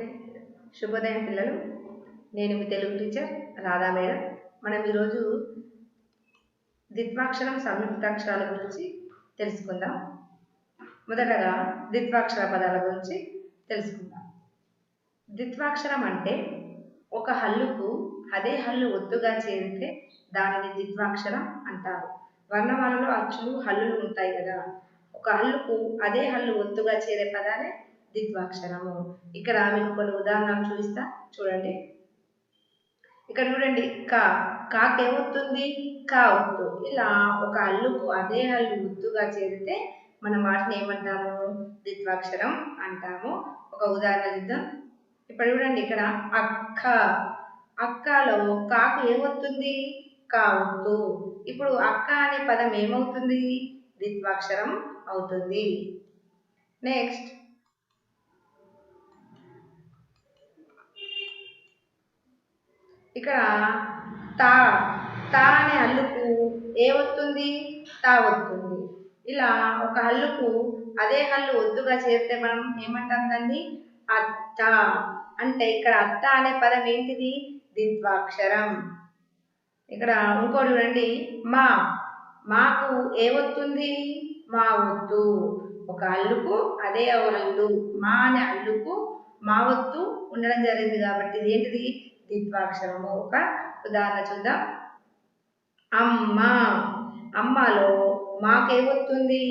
Okay. శుభోదయం పిల్లలు. నేను మీ తెలుగు టీచర్ రాధా మేడం. మనం ఈరోజు ద్విత్వాక్షరం సంయుక్తాక్షరాల గురించి తెలుసుకుందాం. మొదటగా ద్విత్వాక్షర పదాల గురించి తెలుసుకుందాం. ద్విత్వాక్షరం అంటే ఒక హల్లుకు అదే హల్లు ఒత్తుగా చేరితే దానిని ద్విత్వాక్షరం అంటారు. వర్ణమాలలో అచ్చులు హల్లులు ఉంటాయి కదా. ఒక హల్లుకు అదే హల్లు ఒత్తుగా చేరే పదాలే ద్విత్వాక్షరము. ఇక్కడ మీకు కొన్ని ఉదాహరణలు చూపిస్తా. చూడండి. ఇక్కడ చూడండి. కా కాకి ఏమవుతుంది కా ఒత్తు ఇలా ఒక అల్లుకు అదే అల్లు ఒత్తుగా చేరితే మనం వాటిని ఏమంటాము? ద్విత్వాక్షరం అంటాము. ఒక ఉదాహరణ చూద్దాం. ఇప్పుడు చూడండి ఇక్కడ అక్క. అక్కలో కాకు ఏమవుతుంది కా ఇప్పుడు అక్క అనే పదం ఏమవుతుంది? ద్విత్వాక్షరం అవుతుంది. నెక్స్ట్. ఇక్కడ తా తా అనే హల్లుకు ఏ వస్తుంది తా వస్తుంది ఇలా ఒక హల్లుకు అదే హల్లు ఒత్తుగా చేరితే మనం ఏమంటాం దాన్ని అత్త. అంటే ఇక్కడ అత్త అనే పదం ఏంటిది? ద్విత్వాక్షరం ఇక్కడ ఇంకోటి చూడండి. మా. మాకు ఏ వస్తుంది మా వద్దు. ఒక అల్లుకు అదే హల్లు మా అనే అల్లుకు మా వత్తు ఉండడం జరిగింది కాబట్టి ఇది ఏంటిది? ద్విత్వాక్షరము ఒక ఉదాహరణ చూద్దాం. అమ్మ అమ్మలో మాకేమొస్తుంది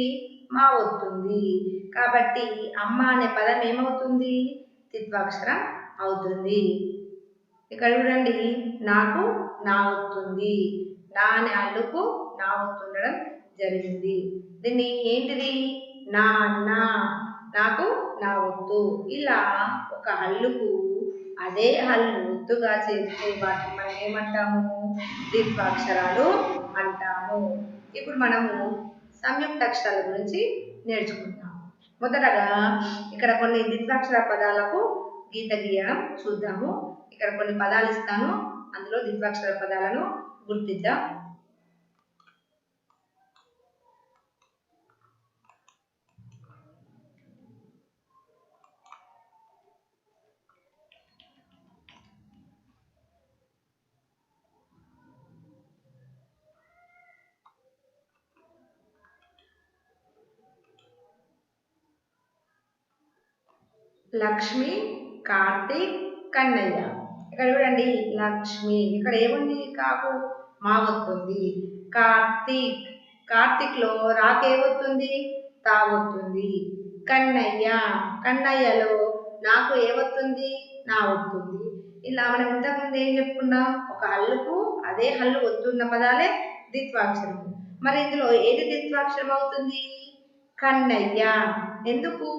మా వస్తుంది కాబట్టి అమ్మ అనే పదం ఏమవుతుంది? ద్విత్వాక్షరం అవుతుంది. ఇక్కడ చూడండి నాకు నా వస్తుంది నా అనే అల్లుకు నా వస్తుండడం జరిగింది. దీన్ని ఏంటిది? నా అన్న. నాకు నా వద్దు ఇలా ఒక హల్లుకు అదే హల్లు ఒత్తుగా చేస్తే వాటిని మనం ఏమంటాము? ద్విత్వాక్షరాలు అంటాము. ఇప్పుడు మనము సంయుక్త అక్షరాల గురించి నేర్చుకుందాం. మొదటగా ఇక్కడ కొన్ని ద్విత్వాక్షర పదాలకు గీత గీయడం చూద్దాము. ఇక్కడ కొన్ని పదాలు ఇస్తాను. అందులో ద్విత్వాక్షర పదాలను గుర్తిద్దాం. లక్ష్మి కార్తీక్ కన్నయ్య. ఇక్కడ చూడండి లక్ష్మి. ఇక్కడ ఏముంది? కాకు. మా వస్తుంది కార్తీక్. కార్తీక్లో రాకేమొస్తుంది తా వస్తుంది కన్నయ్య. కన్నయ్యలో నాకు ఏమొస్తుంది నా వస్తుంది ఇలా మనం ఇంతకుముందు ఏం చెప్పుకున్నాం? ఒక హల్లుకు అదే హల్లు వస్తున్న పదాలే ద్విత్వాక్షరం మరి ఇందులో ఏది ద్విత్వాక్షరం అవుతుంది కన్నయ్య. ఎందుకు?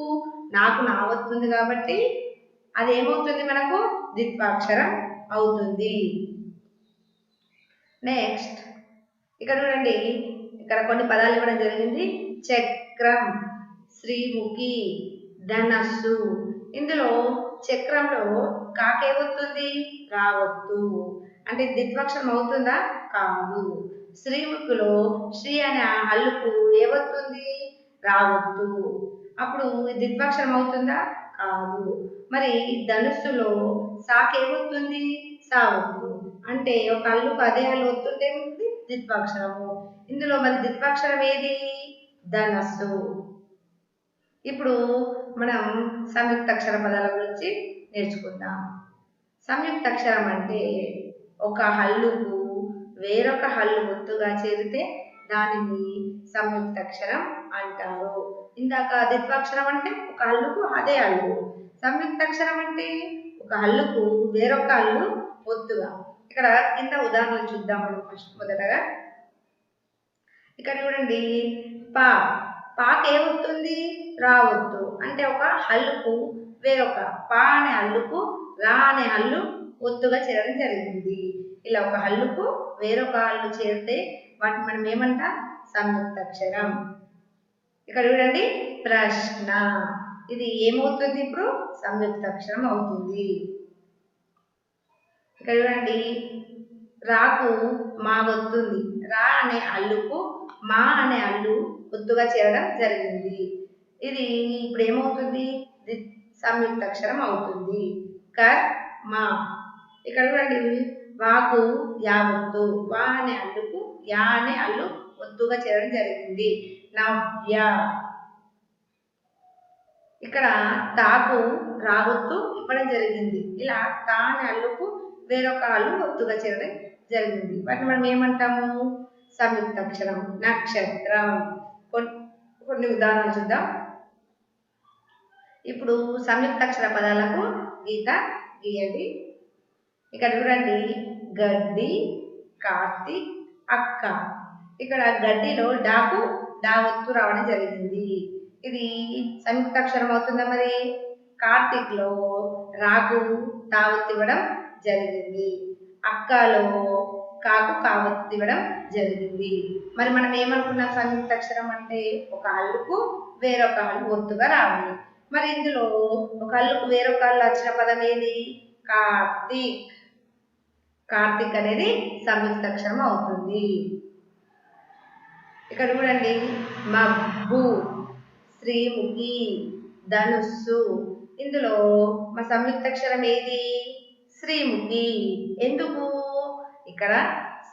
నాకు నా వస్తుంది కాబట్టి అది ఏమవుతుంది మనకు? ద్విత్వాక్షరం అవుతుంది. నెక్స్ట్ ఇక్కడ చూడండి. ఇక్కడ కొన్ని పదాలు ఇవ్వడం జరిగింది. చక్రం శ్రీముఖి ధనస్సు. ఇందులో చక్రంలో కాకేమవుతుంది రావద్దు అంటే ద్విత్వాక్షరం అవుతుందా? కాదు. శ్రీముఖిలో శ్రీ అనే హల్లుకు ఏవస్తుంది రావద్దు. అప్పుడు ద్విత్వాక్షరం అవుతుందా కాదు. మరి ధనుస్సులో సాకేమవుతుంది సావద్దు. అంటే ఒక అల్లుకు అదే హల్లు వస్తుంటే ఉంది ద్విత్వాక్షరము ఇందులో మరి ద్విత్వాక్షరం ఏది? ధనస్సు. ఇప్పుడు మనం సంయుక్తాక్షర పదాల గురించి నేర్చుకుందాం. సంయుక్తాక్షరం అంటే ఒక హల్లుకు వేరొక హల్లు ఒత్తుగా చేరితే దానిని సంయుక్తాక్షరం అంటారు. ఇందాక ద్విత్వాక్షరం అంటే ఒక హల్లుకు అదే హల్లు సంయుక్తాక్షరం అంటే ఒక హల్లుకు వేరొక హల్లు ఒత్తుగా ఇక్కడ కింద ఉదాహరణలు చూద్దాం మనం ఫస్ట్ మొదటగా. ఇక్కడ చూడండి పా. పాకి ఏమవుతుంది రావద్దు. అంటే ఒక హల్లుకు వేరొక పా అనే హల్లుకు రా అనే హల్లు ఒత్తుగా చేరడం జరిగింది. ఇలా ఒక హల్లుకు వేరొక హల్లు చేరితే వాటిని మనం ఏమంటాం? సంయుక్తాక్షరం ఇక్కడ చూడండి ప్రశ్న. ఇది ఏమవుతుంది ఇప్పుడు? సంయుక్తాక్షరం అవుతుంది. ఇక్కడ చూడండి రాకు మా వస్తుంది రా అనే అల్లుకు మా అనే అల్లు ఒత్తుగా చేరడం జరిగింది. ఇది ఇప్పుడు ఏమవుతుంది? సంయుక్త అక్షరం అవుతుంది. కర్ మా ఇక్కడ చూడండి వాకు యావత్తు వా అనే అల్లుకు యా అనే అల్లు ఒత్తుగా చేరడం జరిగింది. నవ్య. ఇక్కడ తాకు రావత్తు ఇవ్వడం జరిగింది. ఇలా తా అనే అల్లుకు వేరొక అల్లు ఒత్తుగా చేరడం జరిగింది. వాటిని మనం ఏమంటాము? సంయుక్తాక్షరం నక్షత్రం. కొన్ని కొన్ని ఉదాహరణలు చూద్దాం. ఇప్పుడు సంయుక్తాక్షర పదాలకు గీత గీయండి. ఇక్కడ చూడండి. గడ్డి కార్తీక్ అక్క. ఇక్కడ గడ్డిలో డాకు డా ఒత్తు రావడం జరిగింది. ఇది సంయుక్త అక్షరం అవుతుందా మరి? కార్తీక్లో రాకు తా ఇవ్వడం జరిగింది. అక్కలో కాకు కావత్తు ఇవ్వడం జరిగింది. మరి మనం ఏమనుకున్నాం సంయుక్త అక్షరం అంటే? ఒక అల్లుకు వేరొక అల్లు ఒత్తుగా రావాలి. మరి ఇందులో ఒక అల్లుకు వేరొక అల్లు వచ్చిన పదం ఏది? కార్తీక్. కార్తీక్ అనేది సంయుక్తక్షరం అవుతుంది. ఇక్కడ చూడండి మబ్బు శ్రీముఖి ధనుస్సు ఇందులో మా సంయుక్తక్షరం ఏది? శ్రీముఖి. ఎందుకు? ఇక్కడ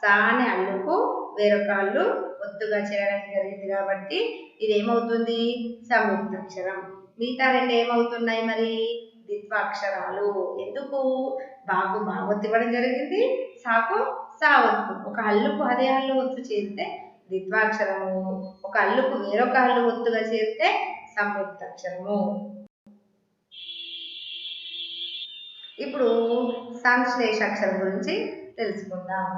సా అనే అల్లుకు వేరొక అల్లు ఒత్తుగా చేరడం జరిగింది కాబట్టి ఇది ఏమవుతుంది సంయుక్త అక్షరం. మిగతా రెండు ఏమవుతున్నాయి మరి? ద్విత్వాక్షరాలు ఎందుకు? బాగు బాగొత్తు ఇవ్వడం జరిగింది. సాకు సావత్తు ఒక హల్లుకు అదే హల్లు ఒత్తు చేరితే ద్విత్వాక్షరము ఒక హల్లుకు వేరొక హల్లు ఒత్తుగా చేరితే సంయుక్తాక్షరము. ఇప్పుడు సంశ్లేష అక్షరం గురించి తెలుసుకుందాం.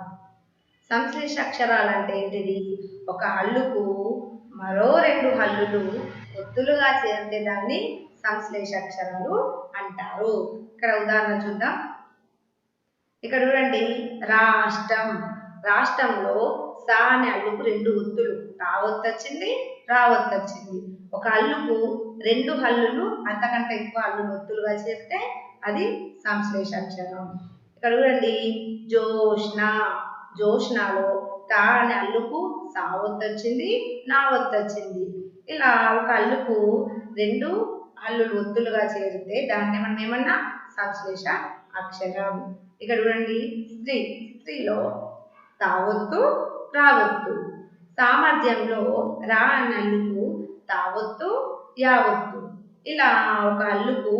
సంశ్లేష అక్షరాలు అంటే ఏంటిది? ఒక హల్లుకు మరో రెండు హల్లులు ఒత్తులుగా చేరితే దాన్ని సంశ్లేష అక్షరాలు అంటారు. ఇక్కడ ఉదాహరణ చూద్దాం. ఇక్కడ చూడండి రాష్ట్రం. రాష్ట్రంలో సా అనే అల్లుకు రెండు ఒత్తులు. రా ఒత్తు వచ్చింది వచ్చింది. ఒక అల్లుకు రెండు హల్లులు అంతకంటే ఎక్కువ అల్లు ఒత్తులుగా చేస్తే అది సంశ్లేష అక్షరం ఇక్కడ చూడండి జోష్ణ. జోష్ణలో తా అనే అల్లుకు సా వచ్చింది నా ఒత్తు వచ్చింది. ఇలా ఒక అల్లుకు రెండు అల్లులు ఒత్తులుగా చేరితే దాన్ని మనం ఏమన్నా సంశ్లేష అక్షరం. ఇక్కడ చూడండి స్త్రీ స్త్రీలో తావొత్తు రావొత్తు సామర్థ్యంలో రా అని అల్లుకు తావొత్తు యావొత్తు ఇలా ఒక అల్లుకు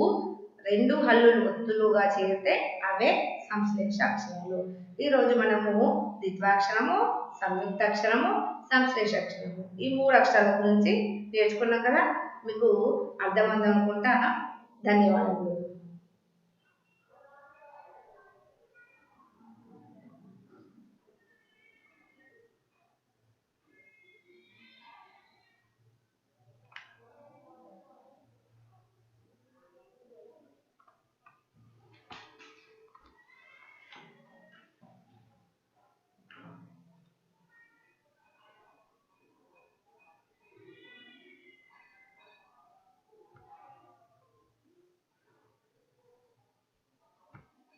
రెండు హల్లులు ఒత్తులుగా చేరితే అవే సంశ్లేష అక్షరాలు. ఈరోజు మనము ద్విత్వాక్షరము సంయుక్త అక్షరము సంశ్లేష అక్షరము. ఈ మూడు అక్షరాల గురించి నేర్చుకున్నాం కదా? మీకు అర్థమైంది అనుకుంటా ధన్యవాదములు.